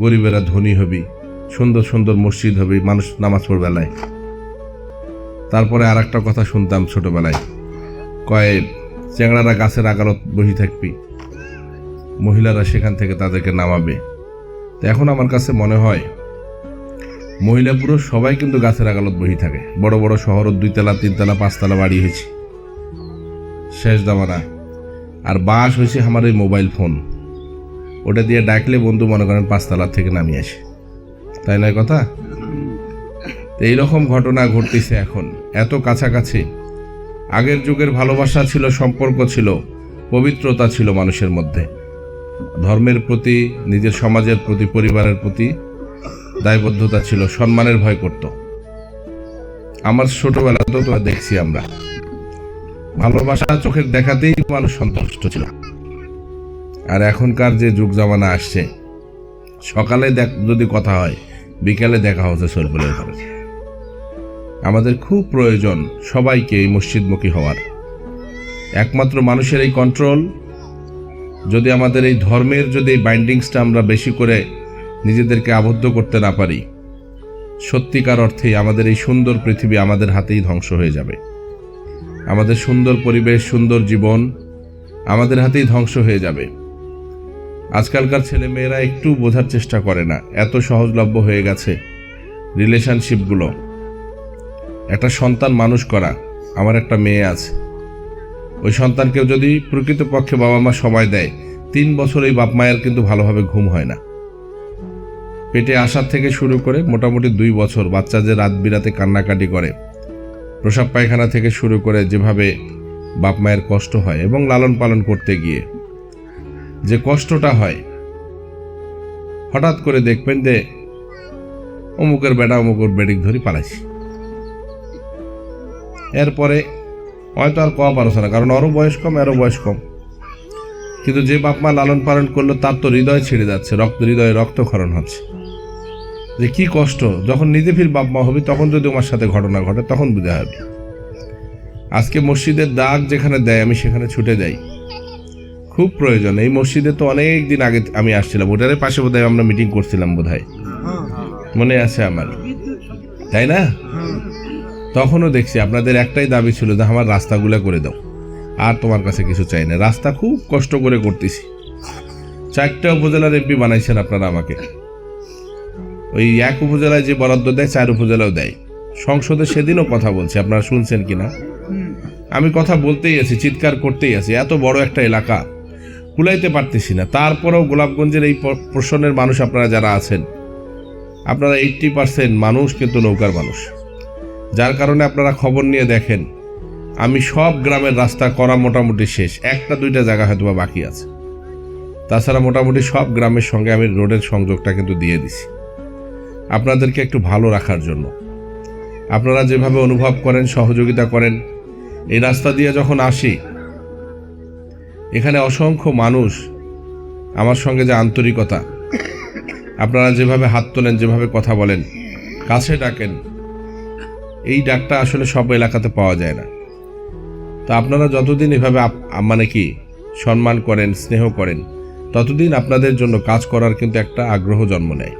গরিবেরা ধনী হবি, সুন্দর সুন্দর মসজিদ হবি, মানুষ নামাজ পড়বে বেলায় তারপরে আর একটা কথা শুনতাম ছোটবেলায়, কয়ে চ্যাংড়ারা গাছের আগালত বসে থাকবি, মহিলারা সেখান থেকে তাদেরকে নামাবে। তো এখন আমার কাছে মনে হয়, মহিলা পুরুষ সবাই কিন্তু গাছের আগালত বসে থাকে। বড় বড় শহরের দুইতলা, তিনতলা, পাঁচতলা বাড়ি হয়েছে। শেষ দামানা আর বাস হয়েছে আমার এই মোবাইল ফোন। ওটা দিয়ে ডাকলে বন্ধু মনে করেন পাঁচতলার থেকে নামিয়ে আসে। তাই নয় কথা? এইরকম ঘটনা ঘটতেছে এখন। এত কাছাকাছি। আগের যুগের ভালোবাসা ছিল, সম্পর্ক ছিল, পবিত্রতা ছিল মানুষের মধ্যে। ধর্মের প্রতি, নিজের সমাজের প্রতি, পরিবারের প্রতি দায়বদ্ধতা ছিল, সম্মানের ভয় করত। আমার ছোটবেলাতেও তো দেখছি আমরা। ভালোবাসা চোখের দেখাতেই মানুষ সন্তুষ্ট ছিল। আর এখনকার যে যুগ জামানা আসছে, সকালে দেখ, যদি কথা হয়, বিকালে দেখা হচ্ছে সরবলের ঘরে। আমাদের খুব প্রয়োজন সবাইকে এই মসজিদমুখী হওয়ার। একমাত্র মানুষের এই কন্ট্রোল যদি আমাদের এই ধর্মের যদি এই বাইন্ডিংসটা আমরা বেশি করে নিজেদেরকে আবদ্ধ করতে না পারি, সত্যিকার অর্থেই আমাদের এই সুন্দর পৃথিবী আমাদের হাতেই ধ্বংস হয়ে যাবে। আমাদের সুন্দর পরিবেশ, সুন্দর জীবন আমাদের হাতেই ধ্বংস হয়ে যাবে। আজকালকার ছেলে মেয়েরা একটু বোঝার চেষ্টা করে না। এত সহজলভ্য হয়ে গেছে রিলেশনশিপগুলো। একটা সন্তান মানুষ করা। আমার একটা মেয়ে আছে। ওই সন্তানকেও যদি প্রকৃতপক্ষে বাবা মা সময় দেয়, তিন বছর এই বাপ মায়ের কিন্তু ভালোভাবে ঘুম হয় না। পেটে আসার থেকে শুরু করে মোটামুটি দুই বছর বাচ্চা যে রাত বিরাতে কান্নাকাটি করে, প্রসাব পায়খানা থেকে শুরু করে যেভাবে বাপ মায়ের কষ্ট হয় এবং লালন পালন করতে গিয়ে। যে কষ্টটা হয়। হঠাৎ করে দেখবেন যে অমুকের বেটা অমুকের বেডিক ধরি পালাইছি। এরপরে হয়তো আর কওয়া পারছে না, কারণ ওরও বয়স কম এরও বয়স কম। কিন্তু যে বাপ মা লালন পালন করল, তার তো হৃদয় ছেড়ে যাচ্ছে, রক্ত, হৃদয়ে রক্তক্ষরণ হচ্ছে। যে কি কষ্ট, যখন নিজে ফির বাপ মা হবি, তখন যদি আমার সাথে ঘটনা ঘটে, তখন বুঝা হবে। আজকে মসজিদের দাগ যেখানে দেয়, আমি সেখানে ছুটে যাই। খুব প্রয়োজন। এই মসজিদে তো অনেক দিন আগে আমি আসছিলাম। ওটার পাশে বোধহয় আমরা মিটিং করছিলাম বোধহয়। মনে আছে আমার। তাই না? তখনও দেখছি আপনাদের একটাই দাবি ছিল যে আমার রাস্তাগুলো করে দাও। আর তোমার কাছে কিছু চাই না। রাস্তা খুব কষ্ট করে করতেছি। চারটা উপজেলার এমপি বানাইছেন আপনারা আমাকে। ওই এক উপজেলায় যে বরাদ্দ দেয়, চার উপজেলাও দেয়। সংসদে সেদিনও কথা বলছি। আপনারা শুনছেন কিনা? আমি কথা বলতেই আছি, চিৎকার করতেই আছি। এত বড় একটা এলাকা। কুলাইতে পারতেছি না। তারপরেও গোলাপগঞ্জের এই প্রশ্নের মানুষ আপনারা যারা আছেন, আপনারা এইট্টি পার্সেন্ট মানুষ কিন্তু নৌকার মানুষ। যার কারণে আপনারা খবর নিয়ে দেখেন, আমি সব গ্রামের রাস্তা করা মোটামুটি শেষ। একটা দুইটা জায়গা হয়তো বা বাকি আছে। তাছাড়া মোটামুটি সব গ্রামের সঙ্গে আমি রোডের সংযোগটা কিন্তু দিয়ে দিছি। আপনাদেরকে একটু ভালো রাখার জন্য। আপনারা যেভাবে অনুভব করেন, সহযোগিতা করেন, এই রাস্তা দিয়ে যখন আসি এখানে অসংখ্য মানুষ আমার সঙ্গে যে আন্তরিকতা। আপনারা যেভাবে হাত তোলেন, যেভাবে কথা বলেন, কাছে ডাকেন, এই ডাকটা আসলে সব এলাকাতে পাওয়া যায় না। তো আপনারা যতদিন এভাবে মানে কি সম্মান করেন, স্নেহ করেন, ততদিন আপনাদের জন্য কাজ করার কিন্তু একটা আগ্রহ জন্ম নেয়।